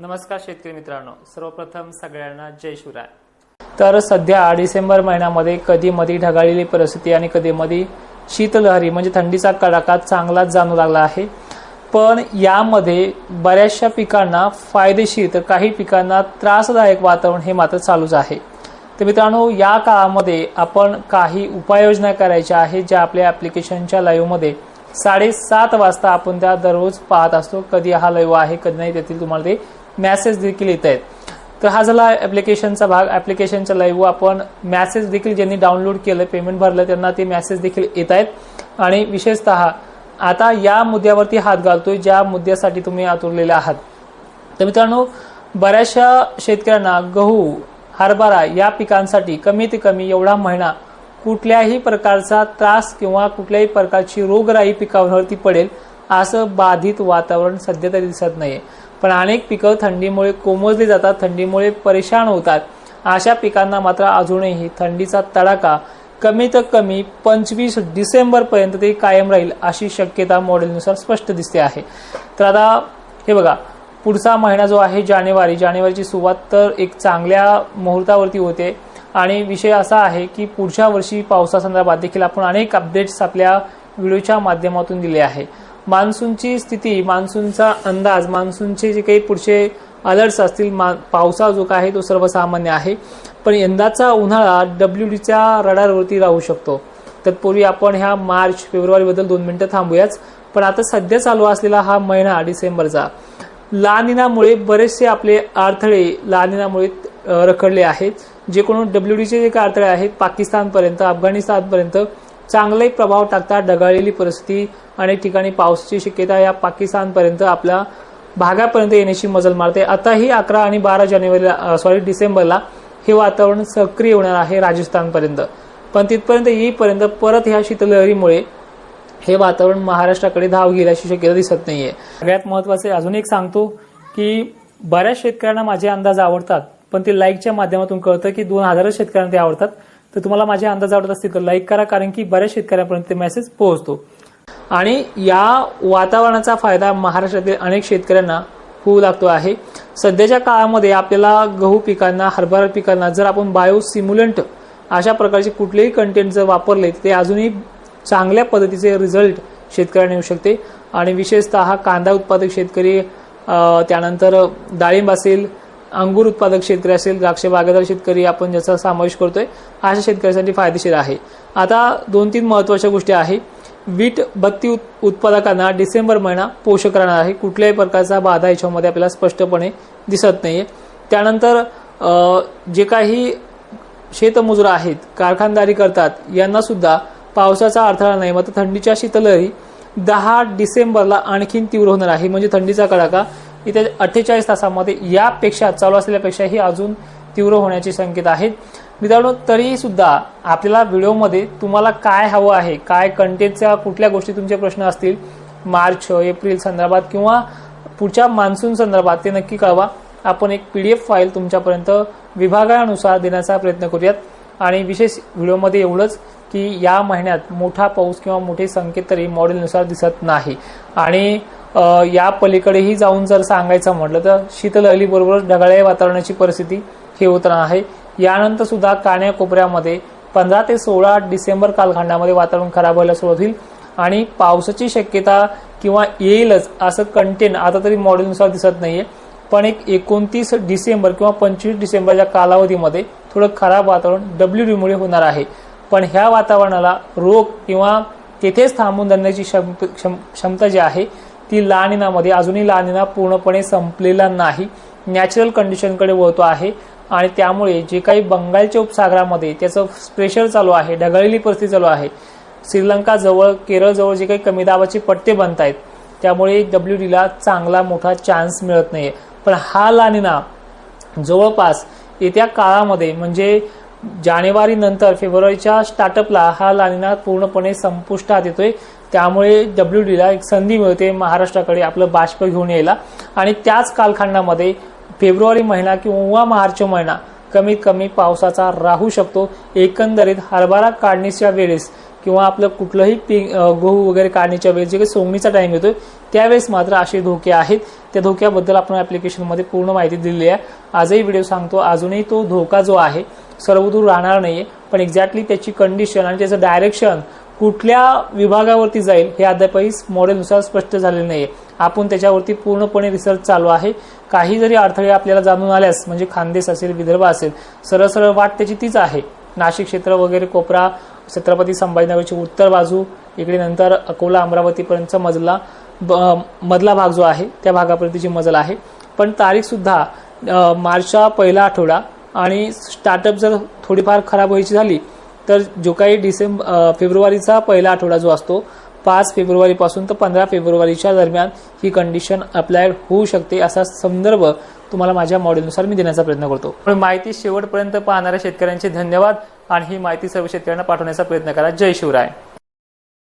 नमस्कार शेतकरी मित्रांनो सर्वप्रथम सगळ्यांना जय शिवराय. तर सध्या डिसेंबर महिन्यामध्ये कधी मधी ढगाळलेली परिस्थिती आणि कधी मधी शीतलहरी म्हणजे थंडीचा कडाका चांगलाच जाणू लागला आहे. पण यामध्ये बऱ्याचशा पिकांना फायदेशीर तर काही पिकांना त्रासदायक वातावरण हे मात्र चालूच आहे. तर मित्रांनो या काळामध्ये आपण काही उपाययोजना करायच्या आहेत ज्या आपल्या ॲप्लिकेशनच्या लाईव्हमध्ये साडेसात वाजता आपण त्या दररोज पाहत असतो. कधी हा लाईव्ह आहे कधी नाही त्यातील तुम्हाला ते मॅसेज देखील येत आहेत. तर हा झाला ॲप्लिकेशनचा भाग. ॲप्लिकेशनचा लाईव्ह आपण मॅसेज देखील ज्यांनी डाउनलोड केलं पेमेंट भरलं त्यांना ते मॅसेज देखील येत आहेत. आणि विशेषतः आता या मुद्द्यावरती हात घालतोय ज्या मुद्द्यासाठी तुम्ही आतुरलेले आहात. तर मित्रांनो बऱ्याचशा शेतकऱ्यांना गहू हरभरा या पिकांसाठी कमीत कमी एवढा महिना कुठल्याही प्रकारचा त्रास किंवा कुठल्याही प्रकारची रोगराई पिकावरती पडेल असं बाधित वातावरण सध्या तरी दिसत नाहीये. पण अनेक पिकं थंडीमुळे कोमजली जातात थंडीमुळे परेशान होतात. अशा पिकांना मात्र अजूनही थंडीचा तडाखा कमीत कमी पंचवीस डिसेंबर पर्यंत ते कायम राहील अशी शक्यता मॉडेलनुसार स्पष्ट दिसते आहे. तर आता हे बघा पुढचा महिना जो आहे जानेवारी जानेवारीची सुरुवात तर एक चांगल्या मुहूर्तावरती होते. आणि विषय असा आहे की पुढच्या वर्षी पावसासंदर्भात देखील आपण अनेक अपडेट्स आपल्या व्हिडिओच्या माध्यमातून दिले आहे. मान्सूनची स्थिती मान्सूनचा अंदाज मान्सूनचे जे काही पुढचे अलर्ट्स असतील मा पावसा जो काय आहे तो सर्वसामान्य आहे. पण यंदाचा उन्हाळा डब्ल्यू डीच्या रडारवरती राहू शकतो. तत्पूर्वी आपण ह्या मार्च फेब्रुवारीबद्दल दोन मिनिटं थांबूयाच. पण आता सध्या चालू असलेला हा महिना डिसेंबरचा. लानिनामुळे बरेचसे आपले अडथळे लानिनामुळे रखडले आहेत. जे कोण डब्ल्यू डीचे जे काही अडथळे आहेत पाकिस्तानपर्यंत अफगाणिस्तानपर्यंत चांगले प्रभाव टाकतात ढगाळलेली परिस्थिती अनेक ठिकाणी पावसाची शक्यता या पाकिस्तानपर्यंत आपल्या भागापर्यंत येण्याची मजल मारते. आताही अकरा आणि बारा जानेवारीला सॉरी डिसेंबरला हे वातावरण सक्रिय होणार आहे राजस्थानपर्यंत. पण तिथपर्यंत येईपर्यंत परत ह्या शीतलहरीमुळे हे वातावरण महाराष्ट्राकडे धाव घेईल अशी शक्यता दिसत नाहीये. सगळ्यात महत्त्वाचे अजून एक सांगतो की बऱ्याच शेतकऱ्यांना माझे अंदाज आवडतात पण ते लाईकच्या माध्यमातून कळतं की दोन हजारच शेतकऱ्यांना ते आवडतात. तर तुम्हाला माझे अंदाज आवडत असतील तर लाईक करा कारण की बऱ्याच शेतकऱ्यांपर्यंत ते मेसेज पोहोचतो. आणि या वातावरणाचा फायदा महाराष्ट्रातील अनेक शेतकऱ्यांना होऊ लागतो आहे. सध्याच्या काळामध्ये आपल्याला गहू पिकांना हरभरा पिकांना जर आपण बायो सिम्युलंट अशा प्रकारचे कुठलेही कंटेंट जर वापरले ते अजूनही चांगल्या पद्धतीचे रिझल्ट शेतकऱ्यांना येऊ शकते. आणि विशेषतः कांदा उत्पादक शेतकरी त्यानंतर डाळिंब असेल अंगूर उत्पादक शेतकरी असेल द्राक्ष बागेदार शेतकरी आपण ज्याचा समावेश करतोय अशा शेतकऱ्यांसाठी फायदेशीर आहे. आता दोन तीन महत्त्वाच्या गोष्टी आहे. वीट बत्ती उत्पादकांना डिसेंबर महिना पोषक राहणार आहे. कुठल्याही प्रकारचा बाधा याच्यामध्ये आपल्याला स्पष्टपणे दिसत नाहीये. त्यानंतर जे काही शेतमजूर आहेत कारखानदारी करतात यांना सुद्धा पावसाचा अडथळा नाही. मात्र थंडीच्या शीतलहरी दहा डिसेंबरला आणखीन तीव्र होणार आहे. म्हणजे थंडीचा कडाका येत्या अठ्ठेचाळीस तासामध्ये यापेक्षा चालू असलेल्यापेक्षाही अजून तीव्र होण्याची संकेत आहेत. मित्रांनो तरी सुद्धा आपल्याला व्हिडिओमध्ये तुम्हाला काय हवं आहे काय कंटेंटच्या कुठल्या गोष्टी तुमचे प्रश्न असतील मार्च एप्रिल संदर्भात किंवा पुढच्या मान्सून संदर्भात ते नक्की कळवा. आपण एक पीडीएफ फाईल तुमच्यापर्यंत विभागानुसार देण्याचा प्रयत्न करूयात. आणि विशेष व्हिडिओमध्ये एवढंच की या महिन्यात मोठा पाऊस किंवा मोठे संकेत तरी मॉडेलनुसार दिसत नाही. आणि या पलीकडेही जाऊन जर सांगायचं म्हटलं तर शीतलहरी बरोबरच ढगाळ्या वातावरणाची परिस्थिती हे होत आहे. यानंतर सुद्धा कान्याकोपऱ्यामध्ये पंधरा ते सोळा डिसेंबर कालखंडामध्ये वातावरण खराब व्हायला सुरुवात होईल आणि पावसाची शक्यता किंवा येईलच असं कंटेन आता तरी मॉडेलनुसार दिसत नाहीये. पण एक एकोणतीस डिसेंबर किंवा पंचवीस डिसेंबरच्या कालावधीमध्ये थोडं खराब वातावरण डब्ल्यू डीमुळे होणार आहे. पण ह्या वातावरणाला रोग किंवा तेथेच थांबून धरण्याची क्षमता क्षम- क्षमता जी आहे ती लानिनामध्ये अजूनही लानिना पूर्णपणे संपलेला नाही. नॅचरल कंडिशनकडे वळतो आहे आणि त्यामुळे जे काही बंगालच्या उपसागरामध्ये त्याचं प्रेशर चालू आहे ढगाळलेली परिस्थिती चालू आहे. श्रीलंका जवळ केरळजवळ जे काही कमी दाबाचे पट्टे बनत आहेत त्यामुळे डब्ल्यू डीला चांगला मोठा चान्स मिळत नाहीये. पण हा लानिना जवळपास येत्या काळामध्ये म्हणजे जानेवारी नंतर फेब्रुवारीच्या स्टार्टअपला हा लानिना पूर्णपणे संपुष्टात येतोय. त्यामुळे डब्ल्यू डीला एक संधी मिळते महाराष्ट्राकडे आपलं बाष्प घेऊन यायला. आणि त्याच कालखंडामध्ये फेब्रुवारी महिना किंवा मार्च महिना कमीत कमी पावसाचा राहू शकतो. एकंदरीत हरभरा काढणीच्या वेळेस किंवा आपलं कुठलंही पीक गहू वगैरे काढण्याच्या वेळेस जे काही सोंगणीचा टाईम येतो त्यावेळेस मात्र असे धोके आहेत. त्या धोक्याबद्दल आपण ॲप्लिकेशनमध्ये पूर्ण माहिती दिलेली आहे. आजही व्हिडिओ सांगतो अजूनही तो धोका जो आहे सर्वदूर राहणार नाहीये. पण एक्झॅक्टली त्याची कंडिशन आणि त्याचं डायरेक्शन कुठल्या विभागावरती जाईल हे अद्यापही मॉडेलनुसार स्पष्ट झालेलं नाहीये. आपण त्याच्यावरती पूर्णपणे रिसर्च चालू आहे. काही जरी अडथळे आपल्याला जाणून आल्यास म्हणजे खानदेश असेल विदर्भ असेल सरळ सरळ वाट त्याची तीच आहे. नाशिक क्षेत्र वगैरे कोपरा छत्रपती संभाजीनगरची उत्तर बाजू इकडे नंतर अकोला अमरावतीपर्यंतचा मजला ब- मधला भाग जो आहे त्या भागापर्यंतची मजल आहे. पण तारीख सुद्धा मार्चचा पहिला आठवडा आणि स्टार्टअप जर थोडीफार खराब व्हायची झाली तर जो काही डिसेंबर फेब्रुवारीचा पहिला आठवडा जो असतो पाच फेब्रुवारीपासून तर पंधरा फेब्रुवारीच्या दरम्यान ही कंडिशन अप्लाय होऊ शकते असा संदर्भ तुम्हाला माझ्या मॉडेलनुसार मी देण्याचा प्रयत्न करतो. पण माहिती शेवटपर्यंत पाहणाऱ्या शेतकऱ्यांचे धन्यवाद आणि ही माहिती सर्व शेतकऱ्यांना पाठवण्याचा प्रयत्न करा. जय शिवराय.